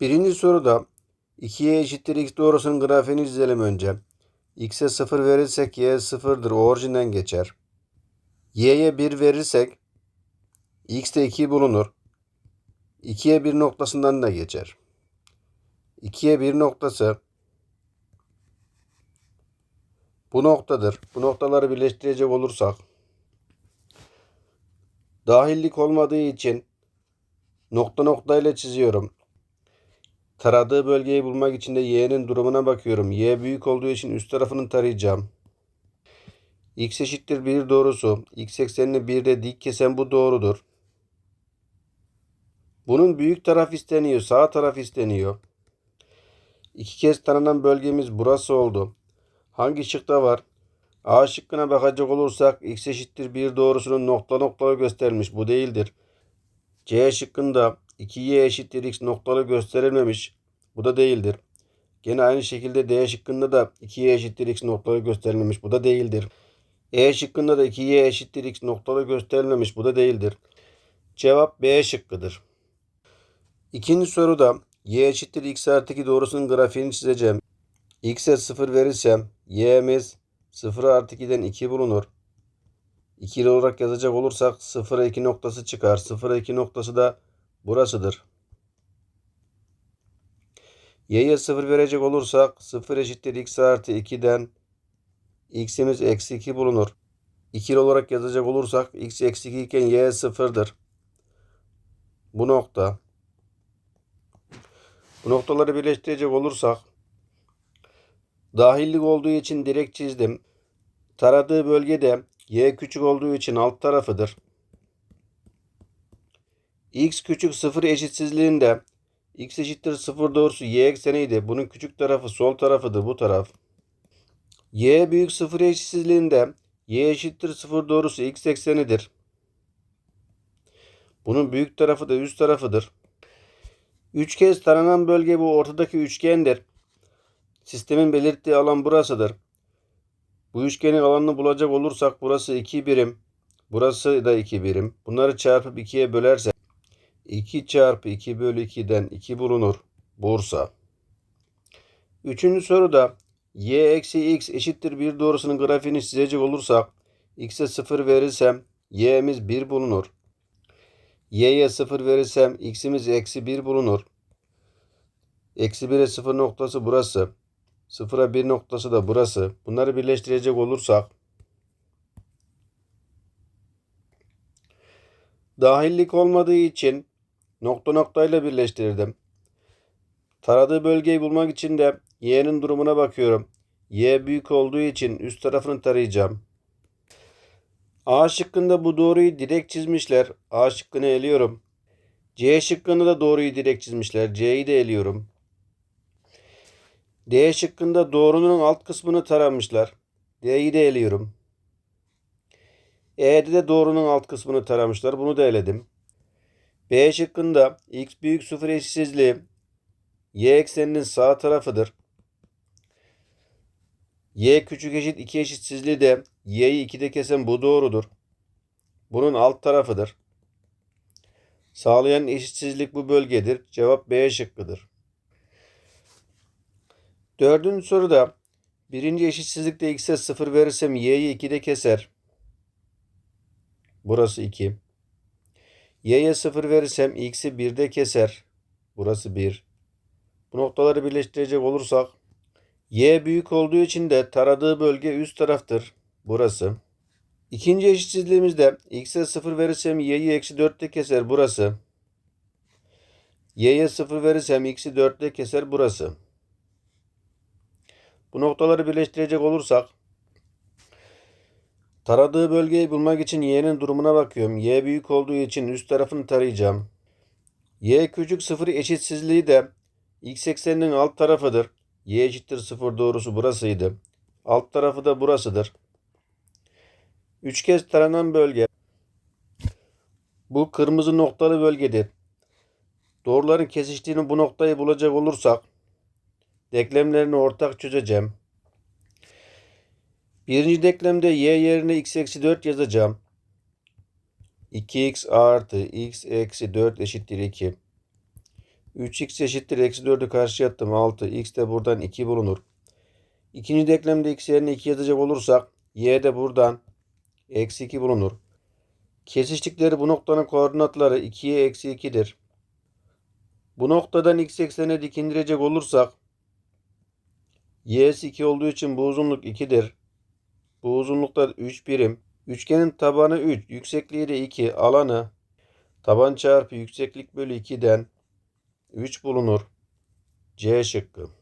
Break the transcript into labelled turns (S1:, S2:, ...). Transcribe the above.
S1: Birinci soruda 2y eşittir x doğrusunun grafiğini çizelim önce. x'e 0 verirsek y 0'dır. O orijinden geçer. y'ye 1 verirsek x'te 2 bulunur. 2'ye 1 noktasından da geçer. 2'ye 1 noktası bu noktadır. Bu noktaları birleştirecek olursak dahillik olmadığı için nokta noktayla çiziyorum. Taradığı bölgeyi bulmak için de y'nin durumuna bakıyorum. y büyük olduğu için üst tarafını tarayacağım. x eşittir 1 doğrusu. x eksenini 1'de dik kesen bu doğrudur. Bunun büyük taraf isteniyor. Sağ taraf isteniyor. İki kez tanınan bölgemiz burası oldu. Hangi şıkta var? A şıkkına bakacak olursak x eşittir 1 doğrusunun nokta noktalı göstermiş. Bu değildir. C şıkkında 2y eşittir x noktalı gösterilmemiş. Bu da değildir. Gene aynı şekilde D şıkkında da 2y eşittir x noktalı gösterilmemiş. Bu da değildir. E şıkkında da 2y eşittir x noktalı gösterilmemiş. Bu da değildir. Cevap B şıkkıdır. İkinci soruda y eşittir x artı 2 doğrusunun grafiğini çizeceğim. x'e 0 verirsem y'miz 0 artı 2'den 2 bulunur. İkili olarak yazacak olursak 0'a 2 noktası çıkar. 0'a 2 noktası da burasıdır. Y'ye 0 verecek olursak 0 eşittir x artı 2'den x'imiz eksi 2 bulunur. İkili olarak yazacak olursak x eksi 2 iken y 0'dır. Bu nokta. Bu noktaları birleştirecek olursak dahillik olduğu için direkt çizdim. Taradığı bölgede y küçük olduğu için alt tarafıdır. X küçük 0 eşitsizliğinde x eşittir 0 doğrusu y ekseniydi. Bunun küçük tarafı sol tarafıdır bu taraf. y büyük 0 eşitsizliğinde y eşittir 0 doğrusu x eksenidir. Bunun büyük tarafı da üst tarafıdır. Üç kez taranan bölge bu ortadaki üçgendir. Sistemin belirttiği alan burasıdır. Bu üçgenin alanını bulacak olursak burası 2 birim. Burası da 2 birim. Bunları çarpıp 2'ye bölersek 2 çarpı 2 bölü 2'den 2 bulunur. Bursa. Üçüncü soruda y eksi x eşittir 1 doğrusunun grafiğini çizecek olursak x'e 0 verirsem y'miz 1 bulunur. y'ye 0 verirsem x'imiz eksi 1 bulunur. Eksi 1'e 0 noktası burası. 0'a 1 noktası da burası. Bunları birleştirecek olursak dahillik olmadığı için nokta noktayla birleştirdim. Taradığı bölgeyi bulmak için de y'nin durumuna bakıyorum. y büyük olduğu için üst tarafını tarayacağım. A şıkkında bu doğruyu direkt çizmişler. A şıkkını eliyorum. C şıkkında da doğruyu direkt çizmişler. C'yi de eliyorum. D şıkkında doğrunun alt kısmını taramışlar. D'yi de eliyorum. E'de de doğrunun alt kısmını taramışlar. Bunu da eledim. B şıkkında x büyük sıfır eşitsizliği y ekseninin sağ tarafıdır. y küçük eşit 2 eşitsizliği de y'yi 2'de kesen bu doğrudur. Bunun alt tarafıdır. Sağlayan eşitsizlik bu bölgedir. Cevap B şıkkıdır. Dördüncü soruda birinci eşitsizlikte x'e 0 verirsem y'yi 2'de keser. Burası 2. y'ye 0 verirsem x'i 1'de keser. Burası 1. Bu noktaları birleştirecek olursak y büyük olduğu için de taradığı bölge üst taraftır. Burası. İkinci eşitsizliğimizde x'e 0 verirsem y'yi eksi 4'te keser. Burası. y'ye 0 verirsem x'i 4'te keser. Burası. Bu noktaları birleştirecek olursak taradığı bölgeyi bulmak için y'nin durumuna bakıyorum. y büyük olduğu için üst tarafını tarayacağım. y küçük 0 eşitsizliği de x ekseninin alt tarafıdır. y eşittir 0 doğrusu burasıydı. Alt tarafı da burasıdır. Üç kez taranan bölge bu kırmızı noktalı bölgedir. Doğruların kesiştiğini bu noktayı bulacak olursak denklemlerini ortak çözeceğim. Birinci denklemde y yerine x eksi 4 yazacağım. 2x artı x eksi 4 eşittir 2. 3x eşittir. Eksi 4'ü karşıya attım. 6. X de buradan 2 bulunur. İkinci denklemde x yerine 2 yazacak olursak y de buradan eksi 2 bulunur. Kesiştikleri bu noktanın koordinatları 2'ye eksi 2'dir. Bu noktadan x eksenine dik indirecek olursak y'si 2 olduğu için bu uzunluk 2'dir. Bu uzunlukta 3 birim. Üçgenin tabanı 3, yüksekliği de 2, alanı taban çarpı yükseklik bölü 2'den 3 bulunur. C şıkkı.